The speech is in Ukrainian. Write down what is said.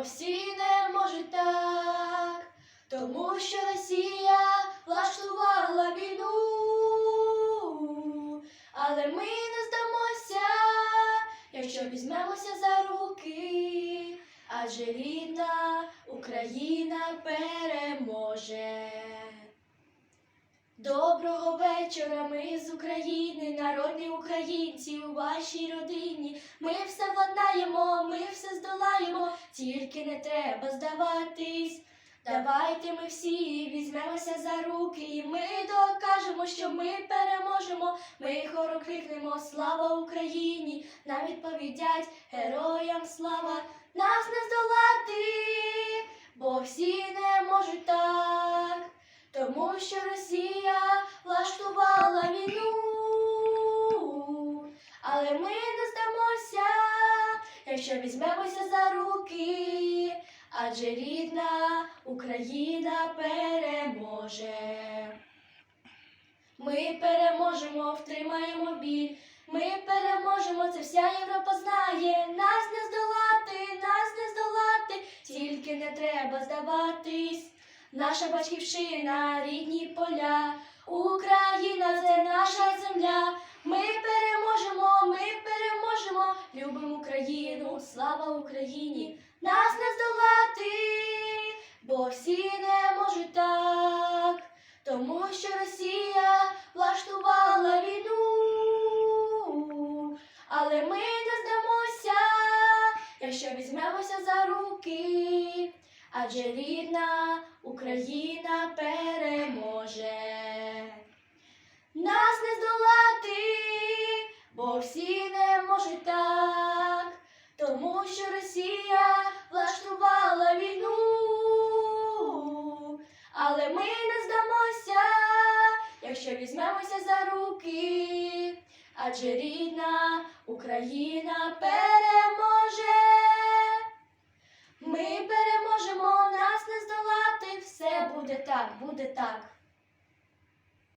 всі не можуть так, тому що Росія влаштувала війну, але ми не здамося, якщо візьмемося за руки, адже рідна Україна переможе. Доброго вечора, ми з України, народні українці у вашій родині. Ми все владнаємо, тільки не треба здаватись. Давайте ми всі візьмемося за руки, і ми докажемо, що ми переможемо. Ми хором крикнемо Слава Україні! Нам відповідять героям слава, нас не здолати, бо всі не можуть так. Тому що Росія влаштувала війну, але ми не якщо візьмемося за руки, адже рідна Україна переможе. Ми переможемо, втримаємо біль. Ми переможемо, це вся Європа знає. Нас не здолати, нас не здолати, тільки не треба здаватись. Наша батьківщина, рідні поля, Україна це наша Україну, слава Україні, нас не здолати, бо всі не можуть так, тому що Росія влаштувала війну, але ми не здамося, якщо візьмемося за руки, адже рідна Україна переможе. Нас не здолати, бо всі не можуть так, тому що Росія влаштувала війну, але ми не здамося, якщо візьмемося за руки, адже рідна Україна переможе. Ми переможемо, нас не здолати, все буде так, буде так.